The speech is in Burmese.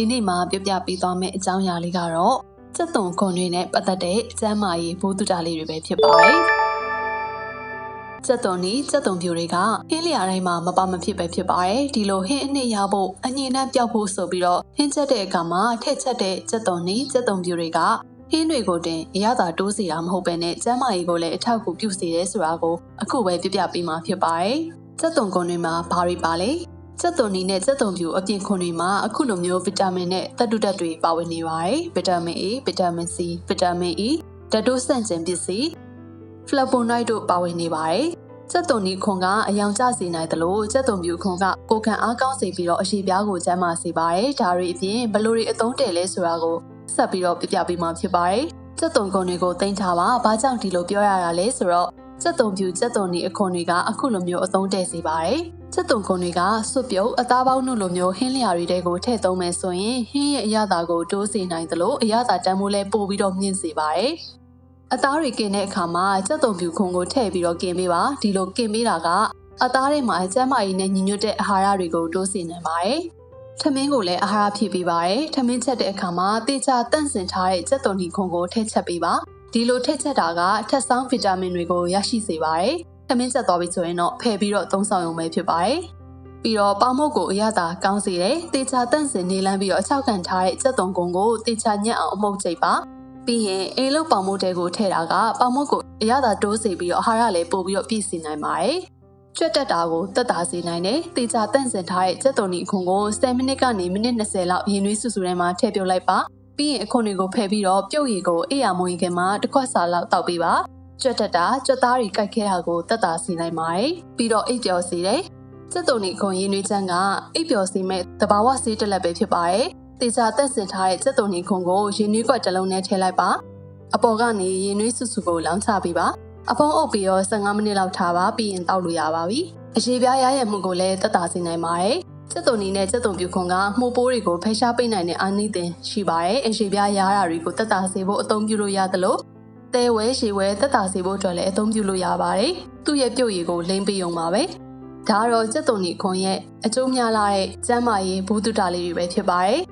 ဒီနေ့မှာပြပြပေးသွားမယ့်အကြောင်းအရာလေးကတော့စက်သွန်ခွန်တွေနဲ့ပတ်သက်တဲ့ကျမ်းမာရေးဘိုးတုတာလေးတွေပဲဖြစ်ပါတယ်။စက်သွန်နီစက်သွန်ပြူတွေကဟင်းလျာတိုင်းမှာမပါမဖြစ်ပဲဖြစ်ပါတယ်။ဒီလိုဟင်းအနှစ်ရဖို့အငြင်းနဲ့ပျောက်ဖို့ဆိုပြီးတော့ဟင်းချက်တဲ့အခါမှာထည့်ချက်တဲ့စက်သွန်နီစက်သွန်ပြူတွေကဟင်းတွေကိုတင်အရသာတိုးစီတာမဟုတ်ပဲနဲ့ကျမ်းမာရေးကိုလည်းအထောက်အကူပြုစေတယ်ဆိုတာကိုအခုပဲပြပြပေးမှာဖြစ်ပါတယ်။စက်သွန်ခွန်တွေမှာဘာတွေပါလဲ။ စက်သွန်နီနဲ့စက်သွန်ပြူအပြင်ခွန်တွေမှာအခုလိုမျိုးဗီတာမင်နဲ့သတ္တုဓာတ်တွေပါဝင်နေပါတယ်။ဗီတာမင် A, ဗီတာမင် C, ဗီတာမင် E, ဓာတ်တို့ဆန့်ကျင်ပစ္စည်း flavonoid တို့ပါဝင်နေပါတယ်။စက်သွန်နီခွန်ကအယောင်ကျစေနိုင်တယ်လို့စက်သွန်ပြူခွန်ကကိုခံအားကောင်းစေပြီးတော့အရှိပြားကိုကျန်းမာစေပါတယ်။ဒါတွေအပြင်ဘယ်လိုတွေအသုံးတည့်လဲဆိုတာကိုဆက်ပြီးတော့ပြပြပေးမှာဖြစ်ပါတယ်။စက်သွန်ခွန်တွေကိုတင်ထားပါ။ဘာကြောင့်ဒီလိုပြောရတာလဲဆိုတော့ စက်သွန်ပြူစက်သွန်နီအခွန်တွေကအခုလိုမျိုးအသုံးတည့်စေပါတယ်။စက်သွန်ခွန်တွေကစွပ်ပြုတ်အသားပေါင်းတို့လိုမျိုးဟင်းလျာတွေတဲကိုထည့်သုံးမယ်ဆိုရင်ဟင်းရဲ့အရသာကိုတိုးစေနိုင်သလိုအရသာတန်းမိုးလဲပို့ပြီးတော့မြင့်စေပါတယ်။အသားတွေกินတဲ့အခါမှာစက်သွန်ပြူခွန်ကိုထည့်ပြီးတော့กินပေးပါဒီလိုกินပေးတာကအသားတွေမှာကျန်းမာရေးနဲ့ညီညွတ်တဲ့အာဟာရတွေကိုတိုးစေနိုင်ပါတယ်။ထမင်းကိုလည်းအာဟာရဖြည့်ပေးပါတယ်။ထမင်းချက်တဲ့အခါမှာတေချာတန့်စင်ထားတဲ့စက်သွန်နီခွန်ကိုထည့်ချက်ပေးပါ။ ဒီလိုထည့်ချက်တာကထက်ဆောင်ဗီတာမင်တွေကိုရရှိစေပါတယ်။ထမင်းချက်သွားပြီဆိုရင်တော့ဖယ်ပြီးတော့သုံးဆောင်ရုံပဲဖြစ်ပါတယ်။ပြီးတော့ပေါမုတ်ကိုအရသာကောင်းစေတယ်။တေချာတန့်စင်နေလန်းပြီးတော့အချောက်ခံထားတဲ့စက်သွန်ကွန်ကိုတေချာညက်အောင်အမှုတ်ချိတ်ပါ။ပြီးရင်အိမ်လုတ်ပေါမုတ်တဲကိုထည့်တာကပေါမုတ်ကိုအရသာတိုးစေပြီးတော့အာဟာရလည်းပို့ပြီးတော့ပြည့်စုံနိုင်ပါတယ်။ကျွတ်တက်တာကိုတက်တာစေနိုင်တယ်။တေချာတန့်စင်ထားတဲ့စက်သွန်နီခွန်ကို10မိနစ်ကနေမိနစ်20လောက်ရင်နွေးဆူဆူထဲမှာထည့်ပြုတ်လိုက်ပါ။ ပြီးရင်အခွန်တွေကိုဖယ်ပြီးတော့ပြုတ်ရည်ကိုအေးရမုံရင်ခဲမှာတစ်ခွက်စာလောက်တောက်ပေးပါ။ကျွတ်တက်တာကျွတ်သားတွေကြိုက်ခဲတာကိုတက်တာစေနိုင်ပါတယ်။ပြီးတော့အိတ်ပျော်စေတယ်။စက်တုံနီခွန်ရင်းနှွေးချမ်းကအိပ်ပျော်စီမဲ့တဘာဝဆေးတစ်လက်ပဲဖြစ်ပါတယ်။တေချာတက်စင်ထားတဲ့စက်တုံနီခွန်ကိုရင်းနှွေးကွက်တစ်လုံးနဲ့ထည့်လိုက်ပါ။အပေါ်ကနေရင်းနှွေးဆူဆူကိုလောင်းချပေးပါ။အဖုံးအုပ်ပြီးတော့15မိနစ်လောက်ထားပါပြီးရင်တောက်လို့ရပါပြီ။အရေးပြားရရဲ့မှုကိုလည်းတက်တာစေနိုင်ပါတယ်။ စက်တုံနီနဲ့စက်တုံပြူခွန်ကမှုပိုးတွေကိုဖိရှားပိတ်နိုင်တဲ့အာနိသင်ရှိပါတယ်။အရေးပြားရတာတွေကိုတက်တာစေဖို့အသုံးပြုလို့ရသလိုသဲဝဲရှည်ဝဲတက်တာစေဖို့အတွက်လည်းအသုံးပြုလို့ရပါတယ်။သူ့ရဲ့ပြုတ်ရည်ကိုလိမ့်ပေးအောင်ပါပဲ။ဒါကတော့စက်တုံနီခွန်ရဲ့အကျိုးများလာတဲ့ကျမ်းမာရေးဘူးတုတာလေးတွေပဲဖြစ်ပါတယ်